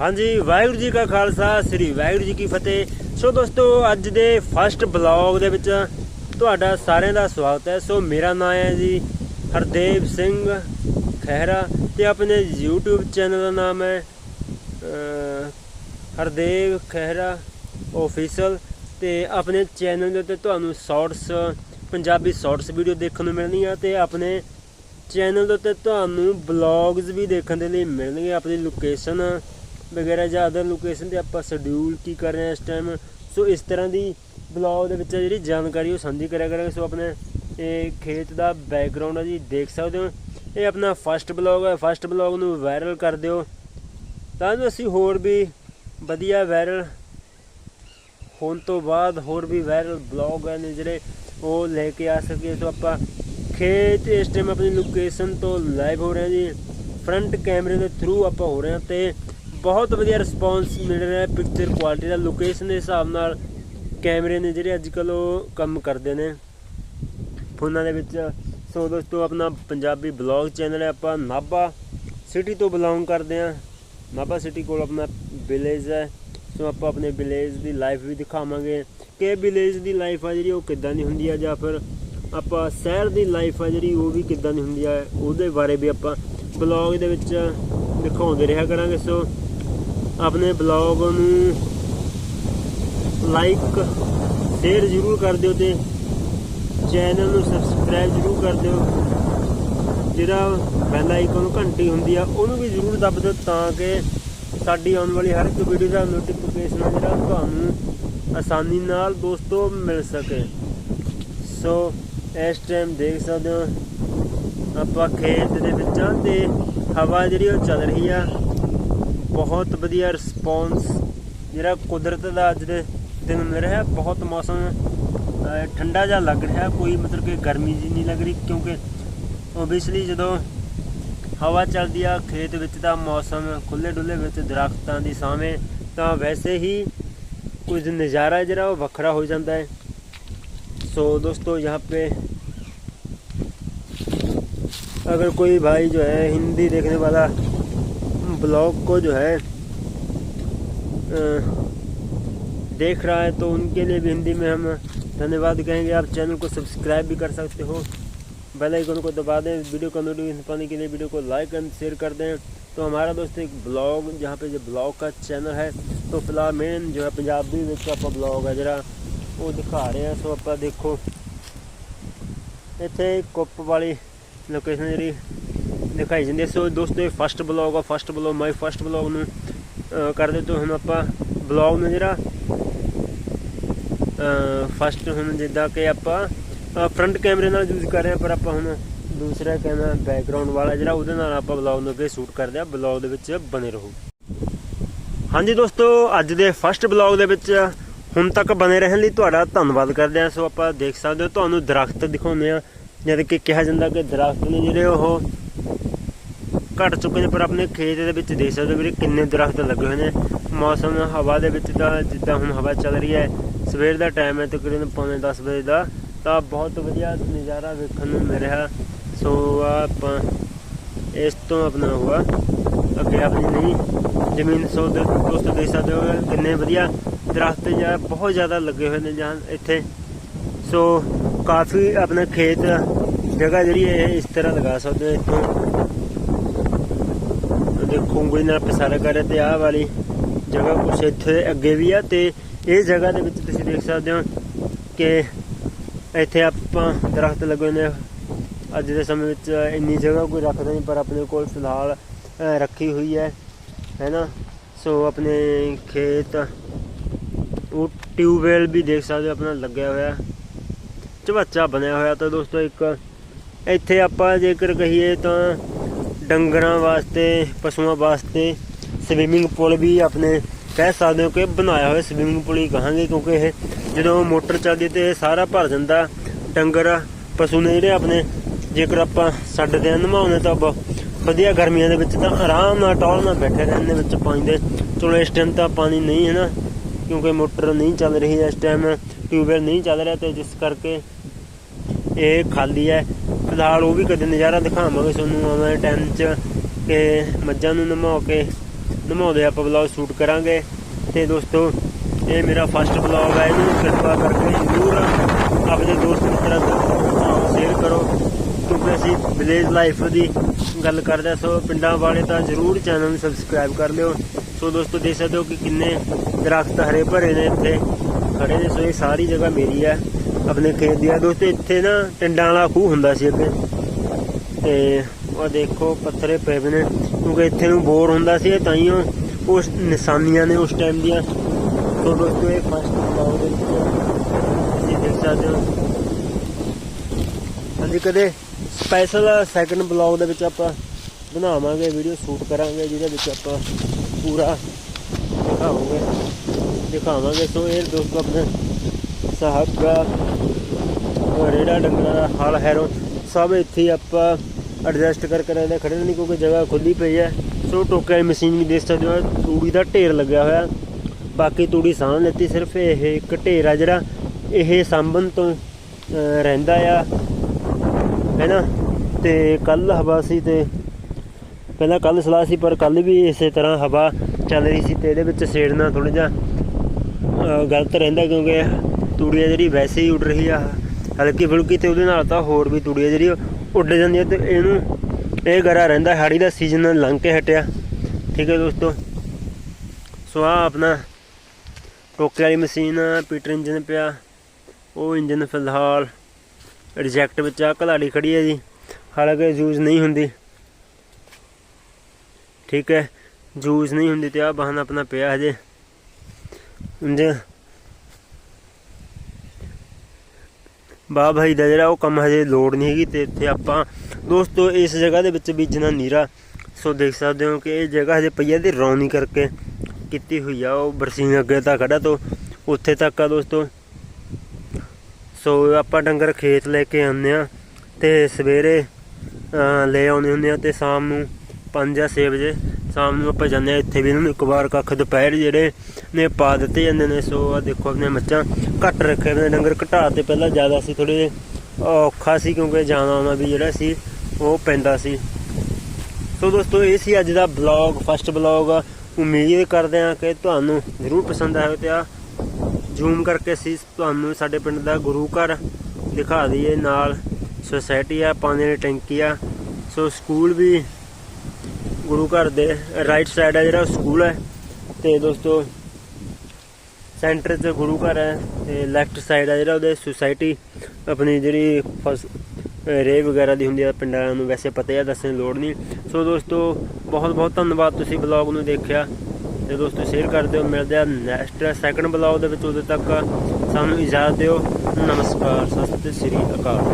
ਹਾਂਜੀ, ਵਾਹਿਗੁਰੂ ਜੀ ਕਾ ਖਾਲਸਾ, ਸ੍ਰੀ ਵਾਹਿਗੁਰੂ ਜੀ ਕੀ ਫਤਿਹ। ਸੋ ਦੋਸਤੋ, ਅੱਜ ਦੇ ਫਸਟ ਬਲੌਗ ਦੇ ਵਿੱਚ ਤੁਹਾਡਾ ਸਾਰਿਆਂ ਦਾ ਸਵਾਗਤ ਹੈ। ਸੋ ਮੇਰਾ ਨਾਮ ਹੈ ਜੀ ਹਰਦੇਵ ਸਿੰਘ ਖਹਿਰਾ ਤੇ ਆਪਣੇ YouTube ਚੈਨਲ ਦਾ ਨਾਮ ਹੈ ਹਰਦੇਵ ਖਹਿਰਾ ਆਫੀਸ਼ੀਅਲ ਤੇ ਆਪਣੇ ਚੈਨਲ ਦੇ ਉੱਤੇ ਤੁਹਾਨੂੰ ਸ਼ਾਰਟਸ ਪੰਜਾਬੀ ਸ਼ਾਰਟਸ ਵੀਡੀਓ ਦੇਖਣ ਨੂੰ ਮਿਲਣਗੀਆਂ ਤੇ ਆਪਣੇ ਚੈਨਲ ਦੇ ਉੱਤੇ ਤੁਹਾਨੂੰ ਬਲੌਗਸ ਵੀ ਦੇਖਣ ਦੇ ਲਈ ਮਿਲਣਗੇ, ਆਪਣੀ ਲੋਕੇਸ਼ਨ ਵਗੈਰਾ ਜਾਂ ਅਦਰ ਲੋਕੇਸ਼ਨ ਤੇ ਆਪਾਂ ਸ਼ਡਿਊਲ ਕੀ ਕਰ ਰਹੇ ਹਾਂ ਇਸ ਟਾਈਮ ਸੋ ਇਸ ਤਰ੍ਹਾਂ ਦੀ ਬਲੌਗ ਦੇ ਵਿੱਚ ਜਿਹੜੀ ਜਾਣਕਾਰੀ ਉਹ ਸਾਂਝੀ ਕਰਿਆ ਕਰਾਂਗੇ। ਸੋ ਆਪਣੇ ਇਹ ਖੇਤ ਦਾ ਬੈਕਗ੍ਰਾਉਂਡ ਹੈ ਜੀ, ਦੇਖ ਸਕਦੇ ਹੋ। ਇਹ ਆਪਣਾ ਫਸਟ ਬਲੌਗ ਹੈ ਫਸਟ ਬਲੌਗ ਨੂੰ ਵਾਇਰਲ ਕਰ ਦਿਓ। ਤਾਂ ਜੋ ਅਸੀਂ ਹੋਰ ਵੀ ਵਧੀਆ ਵਾਇਰਲ ਹੋਣ ਤੋਂ ਬਾਅਦ ਹੋਰ ਵੀ ਵਾਇਰਲ ਬਲੌਗ ਨੇ ਜਿਹੜੇ ਉਹ ਲੈ ਕੇ ਆ ਸਕੀਏ। ਸੋ ਆਪਾਂ ਖੇਤ ਇਸ ਟਾਈਮ ਆਪਣੀ ਲੋਕੇਸ਼ਨ ਤੋਂ ਲਾਈਵ ਹੋ ਰਹੇ ਹਾਂ ਜੀ। ਫਰੰਟ ਕੈਮਰੇ ਦੇ ਥਰੂ ਆਪਾਂ ਹੋ ਰਹੇ ਹਾਂ ਤੇ ਬਹੁਤ ਵਧੀਆ ਰਿਸਪੌਂਸ ਮਿਲ ਰਿਹਾ ਹੈ ਪਿਕਚਰ ਕੁਆਲਿਟੀ ਦਾ ਲੋਕੇਸ਼ਨ ਦੇ ਹਿਸਾਬ ਨਾਲ ਕੈਮਰੇ ਨੇ ਜਿਹੜੇ ਅੱਜ ਕੱਲ੍ਹ ਉਹ ਕੰਮ ਕਰਦੇ ਨੇ। ਫੋਨਾਂ ਦੇ ਵਿੱਚ, ਸੋ ਦੋਸਤੋ, ਆਪਣਾ ਪੰਜਾਬੀ ਬਲੌਗ ਚੈਨਲ ਹੈ, ਆਪਾਂ ਨਾਭਾ ਸਿਟੀ ਤੋਂ ਬਿਲੋਂਗ ਕਰਦੇ ਹਾਂ। ਨਾਭਾ ਸਿਟੀ ਕੋਲ ਆਪਣਾ ਵਿਲੇਜ ਹੈ। ਸੋ ਆਪਾਂ ਆਪਣੇ ਵਿਲੇਜ ਦੀ ਲਾਈਫ ਵੀ ਦਿਖਾਵਾਂਗੇ ਕਿ ਵਿਲੇਜ ਦੀ ਲਾਈਫ ਆ ਜਿਹੜੀ ਉਹ ਕਿੱਦਾਂ ਦੀ ਹੁੰਦੀ ਆ, ਜਾਂ ਫਿਰ ਆਪਾਂ ਸ਼ਹਿਰ ਦੀ ਲਾਈਫ ਆ ਜਿਹੜੀ ਉਹ ਵੀ ਕਿੱਦਾਂ ਦੀ ਹੁੰਦੀ ਆ, ਉਹਦੇ ਬਾਰੇ ਵੀ ਆਪਾਂ ਬਲੌਗ ਦੇ ਵਿੱਚ ਦਿਖਾਉਂਦੇ ਰਿਹਾ ਕਰਾਂਗੇ। ਸੋ ਆਪਣੇ ਬਲੌਗ ਨੂੰ ਲਾਈਕ ਸ਼ੇਅਰ ਜ਼ਰੂਰ ਕਰ ਦਿਓ ਤੇ ਚੈਨਲ ਨੂੰ ਸਬਸਕ੍ਰਾਈਬ ਜ਼ਰੂਰ ਕਰ ਦਿਓ। ਜਿਹੜਾ ਬੈਲ ਆਈਕਨ ਘੰਟੀ ਹੁੰਦੀ ਆ, ਉਹਨੂੰ ਵੀ ਜ਼ਰੂਰ ਦੱਬ ਦਿਓ ਤਾਂ ਕਿ ਸਾਡੀ ਆਉਣ ਵਾਲੀ ਹਰ ਇੱਕ ਵੀਡੀਓ ਦਾ ਨੋਟੀਫਿਕੇਸ਼ਨ ਜਿਹੜਾ ਤੁਹਾਨੂੰ ਆਸਾਨੀ ਨਾਲ ਦੋਸਤੋ ਮਿਲ ਸਕੇ। ਸੋ ਇਸ ਟਾਈਮ ਦੇਖ ਸਕਦੇ ਹੋ, ਆਪਾਂ ਖੇਤ ਦੇ ਵਿੱਚ ਆ ਤੇ ਹਵਾ ਜਿਹੜੀ ਉਹ ਚੱਲ ਰਹੀ ਆ। ਬਹੁਤ ਵਧੀਆ ਰਿਸਪੌਂਸ ਜਿਹੜਾ ਕੁਦਰਤ ਦਾ ਅੱਜ ਦੇ ਦਿਨ ਮਿਲ ਰਿਹਾ ਬਹੁਤ ਮੌਸਮ ਅਹ, ਠੰਡਾ ਜਿਹਾ ਲੱਗ ਰਿਹਾ ਕੋਈ ਮਤਲਬ ਕਿ ਗਰਮੀ ਜੀ ਨਹੀਂ ਲੱਗ ਰਹੀ ਕਿਉਂਕਿ ਓਬਵੀਅਸਲੀ ਜਦੋਂ ਹਵਾ ਚੱਲਦੀ ਆ ਖੇਤ ਵਿੱਚ ਤਾਂ ਮੌਸਮ ਖੁੱਲੇ ਡੁੱਲੇ ਵਿੱਚ ਦਰਖਤਾਂ ਦੀ ਸਾਵੇਂ ਤਾਂ ਵੈਸੇ ਹੀ ਕੁਝ ਨਜ਼ਾਰਾ ਜਿਹੜਾ ਉਹ ਵੱਖਰਾ ਹੋ ਜਾਂਦਾ ਹੈ सो दोस्तों यहाँ पे अगर कोई भाई जो है हिंदी देखने वाला ब्लॉग को जो है अ, देख रहा है तो उनके लिए भी हिंदी में हम धन्यवाद कहेंगे आप चैनल को सब्सक्राइब भी कर सकते हो बेल आइकन को दबा दें वीडियो का नोटिफिकेशन पाने के लिए वीडियो को लाइक एंड शेयर कर दें तो हमारा दोस्त एक ब्लॉग जहाँ पे जो ब्लॉग का चैनल है तो फिलहाल मेन जो है पंजाबी ਵਿੱਚ ਆਪਾਂ ਬਲੌਗ ਹੈ ਜਿਹੜਾ ਉਹ ਦਿਖਾ ਰਹੇ ਆ ਸੋ ਆਪਾਂ ਦੇਖੋ ਇੱਥੇ ਕੁੱਪ ਵਾਲੀ ਲੋਕੇਸ਼ਨ ਜਿਹੜੀ ਦਿਖਾਈ ਜਾਂਦੀ ਹੈ। ਸੋ ਦੋਸਤੋ, ਇਹ ਫਸਟ ਬਲੌਗ ਆ। First blog my first blog ਨੂੰ ਕਰਦੇ ਤੋਂ ਹੁਣ ਆਪਾਂ ਬਲੌਗ ਨੂੰ ਜਿਹੜਾ ਫਸਟ ਹੁਣ ਜਿੱਦਾਂ ਕਿ ਆਪਾਂ ਫਰੰਟ ਕੈਮਰੇ ਨਾਲ ਯੂਜ਼ ਕਰ ਰਹੇ ਆ ਪਰ ਆਪਾਂ ਹੁਣ ਦੂਸਰਾ ਕੈਮਰਾ ਬੈਕਗ੍ਰਾਉਂਡ ਵਾਲਾ ਜਿਹੜਾ, ਉਹਦੇ ਨਾਲ ਆਪਾਂ ਬਲੌਗ ਨੂੰ ਅੱਗੇ ਸ਼ੂਟ ਕਰਦੇ ਆ ਬਲੌਗ ਦੇ ਵਿੱਚ ਬਨੇ ਰਹੋ। ਹਾਂਜੀ ਦੋਸਤੋ, ਅੱਜ ਦੇ ਫਸਟ ਬਲੌਗ ਦੇ ਵਿੱਚ ਹੁਣ ਤੱਕ ਬਨੇ ਰਹਿਣ ਲਈ ਤੁਹਾਡਾ ਧੰਨਵਾਦ ਕਰਦੇ ਹਾਂ। ਸੋ ਆਪਾਂ ਦੇਖ ਸਕਦੇ ਹੋ, ਤੁਹਾਨੂੰ ਦਰਖਤ ਦਿਖਾਉਂਦੇ ਆ ਜਦ ਕਿ ਕਿਹਾ ਜਾਂਦਾ ਕਿ ਦਰਖਤ ਨੇ ਜਿਹੜੇ ਉਹ ਘਟ ਚੁੱਕੇ ਨੇ, ਪਰ ਆਪਣੇ ਖੇਤ ਦੇ ਵਿੱਚ ਦੇਖ ਸਕਦੇ ਹੋ ਵੀਰੇ ਕਿੰਨੇ ਦਰਖਤ ਲੱਗੇ ਹੋਏ ਨੇ। ਮੌਸਮ ਹਵਾ ਦੇ ਵਿੱਚ ਤਾਂ ਜਿੱਦਾਂ ਹੁਣ ਹਵਾ ਚੱਲ ਰਹੀ ਹੈ, ਸਵੇਰ ਦਾ ਟਾਈਮ ਹੈ ਤਕਰੀਬਨ ਪੌਣੇ 10 ਵਜੇ ਦਾ, ਤਾਂ ਬਹੁਤ ਵਧੀਆ ਨਜ਼ਾਰਾ ਵੇਖਣ ਨੂੰ ਮਿਲ ਰਿਹਾ। ਸੋ ਆਪਾਂ ਇਸ ਤੋਂ ਆਪਣਾ ਹੋਆ ਅੱਗੇ ਆਪਣੀ ਨਹੀਂ ਜ਼ਮੀਨ ਸੋ ਦੇ ਦੋਸਤੋ ਦੇਖ ਸਕਦੇ ਹੋ ਕਿੰਨੇ ਵਧੀਆ ਦਰਖਤ ਜਾਂ ਬਹੁਤ ਜ਼ਿਆਦਾ ਲੱਗੇ ਹੋਏ ਨੇ ਜਾਂ ਇੱਥੇ। ਸੋ ਕਾਫੀ ਆਪਣਾ ਖੇਤ ਜਗ੍ਹਾ ਜਿਹੜੀ ਹੈ, ਇਹ ਇਸ ਤਰ੍ਹਾਂ ਲਗਾ ਸਕਦੇ ਹੋ ਇੱਥੋਂ। ਦੇਖੋ ਉਂਗਲੀ ਨਾਲ ਪਸਾਰਾ ਕਰ ਰਹੇ ਤੇ ਆਹ ਵਾਲੀ ਜਗ੍ਹਾ ਕੁਛ ਇੱਥੇ ਅੱਗੇ ਵੀ ਆ ਤੇ ਇਹ ਜਗ੍ਹਾ ਦੇ ਵਿੱਚ ਤੁਸੀਂ ਦੇਖ ਸਕਦੇ ਹੋ ਕਿ ਇੱਥੇ ਆਪਾਂ ਦਰਖਤ ਲੱਗੇ ਹੋਏ ਨੇ। ਅੱਜ ਦੇ ਸਮੇਂ ਵਿੱਚ ਇੰਨੀ ਜਗ੍ਹਾ ਕੋਈ ਰੱਖਦਾ ਨਹੀਂ, ਪਰ ਆਪਣੇ ਕੋਲ ਫਿਲਹਾਲ ਰੱਖੀ ਹੋਈ ਹੈ ਹੈਨਾ ਸੋ ਆਪਣੇ ਖੇਤ, ਉਹ ਟਿਊਬਵੈਲ ਵੀ ਦੇਖ ਸਕਦੇ ਹੋ, ਆਪਣਾ ਲੱਗਿਆ ਹੋਇਆ। ਚਵੱਚਾ ਬਣਿਆ ਹੋਇਆ ਤਾਂ ਦੋਸਤੋ ਇੱਕ ਇੱਥੇ ਆਪਾਂ ਜੇਕਰ ਕਹੀਏ ਤਾਂ ਡੰਗਰਾਂ ਵਾਸਤੇ, ਪਸ਼ੂਆਂ ਵਾਸਤੇ ਸਵਿਮਿੰਗ ਪੂਲ ਵੀ ਆਪਣੇ ਕਹਿ ਸਕਦੇ ਹੋ ਕਿ ਬਣਾਇਆ ਹੋਇਆ ਸਵਿਮਿੰਗ ਪੂਲ ਹੀ ਕਹਾਂਗੇ ਕਿਉਂਕਿ ਇਹ ਜਦੋਂ ਮੋਟਰ ਚੱਲਦੀ ਹੈ ਤੇ ਇਹ ਸਾਰਾ ਭਰ ਜਾਂਦਾ ਡੰਗਰ, ਪਸ਼ੂ ਨੇ ਜਿਹੜੇ ਆਪਣੇ ਜੇਕਰ ਆਪਾਂ ਛੱਡਦੇ ਆ ਨਮਾਉਣੇ ਤਾਂ ਬ- ਵਧੀਆ ਗਰਮੀਆਂ ਦੇ ਵਿੱਚ ਤਾਂ ਆਰਾਮ ਨਾਲ ਟੌਲ ਨਾਲ ਬੈਠੇ ਰਹਿਣ ਦੇ ਵਿੱਚ ਪਾਣੀ ਦੇ ਚਲੋ ਇਸ ਟਾਈਮ ਤਾਂ ਪਾਣੀ ਨਹੀਂ ਹੈ ਨਾ, ਕਿਉਂਕਿ ਮੋਟਰ ਨਹੀਂ ਚੱਲ ਰਹੀ ਇਸ ਟਾਈਮ ਟਿਊਬਵੈਲ ਨਹੀਂ ਚੱਲ ਰਿਹਾ ਤੇ ਜਿਸ ਕਰਕੇ ਇਹ ਖਾਲੀ ਹੈ। ਫਿਲਹਾਲ ਉਹ ਵੀ ਕਦੇ ਨਜ਼ਾਰਾ ਦਿਖਾਵਾਂਗੇ ਤੁਹਾਨੂੰ ਆਉਣ ਟਾਈਮ 'ਚ ਕਿ ਮੱਝਾਂ ਨੂੰ ਨਮਾ ਕੇ ਨਿਭਾਉਂਦੇ ਆਪਾਂ ਵਲੌਗ ਸ਼ੂਟ ਕਰਾਂਗੇ। ਤੇ ਦੋਸਤੋ, ਇਹ ਮੇਰਾ ਫਸਟ ਵਲੌਗ ਹੈ ਇਹਨੂੰ ਕਿਰਪਾ ਕਰਕੇ ਜ਼ਰੂਰ ਆਪਣੇ ਦੋਸਤ ਮਿੱਤਰਾਂ ਨਾਲ ਸ਼ੇਅਰ ਕਰੋ। ਕਿਉਂਕਿ ਅਸੀਂ ਵਿਲੇਜ ਲਾਈਫ ਦੀ ਗੱਲ ਕਰਦੇ ਹਾਂ ਸੋ ਪਿੰਡਾਂ ਵਾਲੇ ਤਾਂ ਜ਼ਰੂਰ ਚੈਨਲ ਨੂੰ ਸਬਸਕ੍ਰਾਈਬ ਕਰ ਲਿਓ। ਸੋ ਦੋਸਤੋ, ਦੇਖ ਸਕਦੇ ਹੋ ਕਿ ਕਿੰਨੇ ਦਰਖਤ ਹਰੇ ਭਰੇ ਨੇ ਇੱਥੇ। ਖੜੇ ਨੇ, ਸੋ ਇਹ ਸਾਰੀ ਜਗ੍ਹਾ ਮੇਰੀ ਹੈ ਆਪਣੇ ਖੇਤ ਦੀ ਆ ਦੋਸਤੋ, ਇੱਥੇ ਨਾ ਟਿੰਡਾਂ ਵਾਲਾ ਖੂਹ ਹੁੰਦਾ ਸੀ ਅੱਗੇ। ਤੇ ਉਹ ਦੇਖੋ, ਪੱਥਰੇ ਪਏ ਹੋਏ ਨੇ। ਕਿਉਂਕਿ ਇੱਥੇ ਨੂੰ ਬੋਰ ਹੁੰਦਾ ਸੀ ਤਾਂ ਹੀ ਉਸ ਨਿਸ਼ਾਨੀਆਂ ਨੇ ਉਸ ਟਾਈਮ ਦੀਆਂ। ਸੋ ਦੋਸਤੋ, ਇਹ ਫਸਟ ਬਲੌਗ ਦੇ ਵਿੱਚ ਤੁਸੀਂ ਦੇਖ ਸਕਦੇ ਹੋ। ਅਸੀਂ ਕਦੇ ਸਪੈਸ਼ਲ ਸੈਕੰਡ ਬਲੌਗ ਦੇ ਵਿੱਚ ਆਪਾਂ ਬਣਾਵਾਂਗੇ ਵੀਡੀਓ ਸ਼ੂਟ ਕਰਾਂਗੇ, ਜਿਹਦੇ ਵਿੱਚ ਆਪਾਂ ਪੂਰਾ ਦਿਖਾਵਾਂਗੇ। ਦਿਖਾਵਾਂਗੇ, ਸੋ ਇਹ ਦੋਸਤੋ ਆਪਣੇ ਸਾਹਿਬ ਦਾ ਰੇੜਾ ਡੰਗਰਾਂ ਦਾ ਹਾਲ ਹੈਰੋ ਸਭ ਇੱਥੇ ਹੀ ਆਪਾਂ ਐਡਜਸਟ ਕਰਕੇ ਰਹਿੰਦੇ ਖੜੇ ਨਹੀਂ ਕਿਉਂਕਿ ਜਗ੍ਹਾ ਖੁੱਲੀ ਪਈ ਹੈ। ਸੋ ਟੋਕੇ ਵਾਲੀ ਮਸ਼ੀਨ ਵੀ ਦੇਖ ਸਕਦੇ ਹੋ ਤੂੜੀ ਦਾ ਢੇਰ ਲੱਗਿਆ ਹੋਇਆ। ਬਾਕੀ ਤੂੜੀ ਸਾਂਭ ਲੈਤੀ, ਸਿਰਫ ਇਹ ਇੱਕ ਢੇਰ ਆ ਜਿਹੜਾ ਇਹ ਸਾਂਭਣ ਤੋਂ ਰਹਿੰਦਾ ਆ। ਹੈਨਾ? ਤੇ ਕੱਲ ਹਵਾ ਸੀ ਤੇ ਪਹਿਲਾਂ ਕੱਲ ਸਲਾਹ ਸੀ, ਪਰ ਕੱਲ ਵੀ ਇਸੇ ਤਰ੍ਹਾਂ ਹਵਾ ਚੱਲ ਰਹੀ ਸੀ ਤੇ ਇਹਦੇ ਵਿੱਚ ਸੇੜਨਾ ਥੋੜਾ ਜਿਹਾ ਗਲਤ ਰਹਿੰਦਾ ਕਿਉਂਕਿ ਤੂੜੀ ਆ ਜਿਹੜੀ ਵੈਸੇ ਹੀ ਉੱਡ ਰਹੀ ਆ। ਹਲਕੀ ਫੁਲਕੀ ਤੇ ਉਹਦੇ ਨਾਲ ਤਾਂ ਹੋਰ ਵੀ ਤੂੜੀ ਆ ਜਿਹੜੀ ਉੱਡ ਜਾਂਦੀ ਹੈ ਤੇ ਇਹਨੂੰ ਇਹ ਗਰਾ ਰਹਿੰਦਾ, ਹਾੜੀ ਦਾ ਸੀਜ਼ਨ ਲੰਘ ਕੇ ਹਟਿਆ। ਠੀਕ ਹੈ ਦੋਸਤੋ। ਸੋ ਆ ਆਪਣਾ ਟੋਕੇ ਵਾਲੀ ਮਸ਼ੀਨ ਪੀਟਰ ਇੰਜਨ ਪਿਆ। ਉਹ ਇੰਜਨ ਫਿਲਹਾਲ ਰਿਜੈਕਟ ਵਿੱਚ ਆ ਕਲਾੜੀ ਖੜੀ ਹੈ ਜੀ। ਹਾਲਾਂਕਿ ਯੂਜ਼ ਨਹੀਂ ਹੁੰਦੀ। ਠੀਕ ਹੈ। ਯੂਜ਼ ਨਹੀਂ ਹੁੰਦੀ ਤੇ ਆ ਵਾਹਨ ਆਪਣਾ ਪਿਆ ਹਜੇ। ਇੰਜ ਬਾ ਭਾਈ ਦਾ ਜਿਹੜਾ ਉਹ ਕੰਮ ਹਜੇ ਲੋੜ ਨਹੀਂ ਹੈਗੀ ਤੇ ਇੱਥੇ ਆਪਾਂ ਦੋਸਤੋ ਇਸ ਜਗ੍ਹਾ ਦੇ ਵਿੱਚ ਬੀਜਣਾ ਨੀਰਾ। ਸੋ ਦੇਖ ਸਕਦੇ ਹੋ ਕਿ ਇਹ ਜਗ੍ਹਾ ਹਜੇ ਪਈ ਹੈ ਤੇ ਰੌਣੀ ਕਰਕੇ ਕੀਤੀ ਹੋਈ ਆ, ਉਹ ਬਰਸੀਨ ਅੱਗੇ ਤਾਂ ਖੜਾ ਤੋਂ ਉੱਥੇ ਤੱਕ ਆ ਦੋਸਤੋ। ਸੋ ਆਪਾਂ ਡੰਗਰ ਖੇਤ ਲੈ ਕੇ ਆਉਂਦੇ ਆ ਤੇ ਸਵੇਰੇ ਲੈ ਆਉਂਦੇ ਹੁੰਦੇ ਆ ਤੇ ਸ਼ਾਮ ਨੂੰ 5 ਜਾਂ 6 ਵਜੇ ਸ਼ਾਮ ਨੂੰ ਆਪਾਂ ਜਾਂਦੇ ਆ ਇੱਥੇ ਵੀ ਇਹਨਾਂ ਨੂੰ ਇੱਕ ਵਾਰ ਕੱਖ ਦੁਪਹਿਰ ਜਿਹੜੇ ਨੇ ਪਾ ਦਿੱਤੇ ਜਾਂਦੇ ਨੇ, ਸੋ ਆ ਦੇਖੋ ਆਪਣੇ ਮੱਚਾਂ ਘੱਟ ਰੱਖੇ ਨੇ, ਡੰਗਰ ਘਟਾ ਤੇ ਪਹਿਲਾਂ ਜ਼ਿਆਦਾ ਸੀ ਥੋੜੇ ਔਖਾ ਸੀ ਕਿਉਂਕਿ ਜਾਣਾ ਆਉਣਾ ਵੀ ਜਿਹੜਾ ਸੀ ਉਹ ਪੈਂਦਾ ਸੀ। ਸੋ ਦੋਸਤੋ, ਇਹ ਸੀ ਅੱਜ ਦਾ ਬਲੌਗ ਫਸਟ ਬਲੌਗ ਉਮੀਦ ਕਰਦੇ ਹਾਂ ਕਿ ਤੁਹਾਨੂੰ ਜ਼ਰੂਰ ਪਸੰਦ ਆਇਆ ਤੇ ਆ ਜ਼ੂਮ ਕਰਕੇ ਅਸੀਂ ਤੁਹਾਨੂੰ ਸਾਡੇ ਪਿੰਡ ਦਾ ਗੁਰੂ ਘਰ ਦਿਖਾ ਦਈਏ। ਨਾਲ ਸੁਸਾਇਟੀ ਆ, ਪਾਣੀ ਦੀ ਟੈਂਕੀ ਆ, ਸੋ ਸਕੂਲ ਵੀ ਗੁਰੂ ਘਰ ਦੇ ਰਾਈਟ ਸਾਈਡ ਹੈ ਜਿਹੜਾ ਸਕੂਲ ਹੈ ਤੇ ਦੋਸਤੋ ਸੈਂਟਰ 'ਚ ਗੁਰੂ ਘਰ ਹੈ ਤੇ ਲੈਫਟ ਸਾਈਡ ਹੈ ਜਿਹੜਾ ਉਹਦੇ ਸੁਸਾਇਟੀ ਆਪਣੀ ਜਿਹੜੀ ਫਸ ਰੇ ਵਗੈਰਾ ਦੀ ਹੁੰਦੀ ਆ, ਪਿੰਡਾਂ ਨੂੰ ਵੈਸੇ ਪਤਾ ਹੀ ਆ, ਦੱਸਣ ਦੀ ਲੋੜ ਨਹੀਂ। ਸੋ ਦੋਸਤੋ, ਬਹੁਤ ਬਹੁਤ ਧੰਨਵਾਦ ਤੁਸੀਂ ਬਲੌਗ ਨੂੰ ਦੇਖਿਆ। ਤੇ ਦੋਸਤੋ ਸ਼ੇਅਰ ਕਰ ਦਿਓ। ਮਿਲਦੇ ਆ ਨੈਕਸਟ ਸੈਕੰਡ ਬਲੌਗ ਦੇ ਵਿੱਚ। ਉਦੋਂ ਤੱਕ ਸਾਨੂੰ ਇਜਾਜ਼ਤ ਦਿਓ। ਨਮਸਕਾਰ। ਸਤਿ ਸ੍ਰੀ ਅਕਾਲ।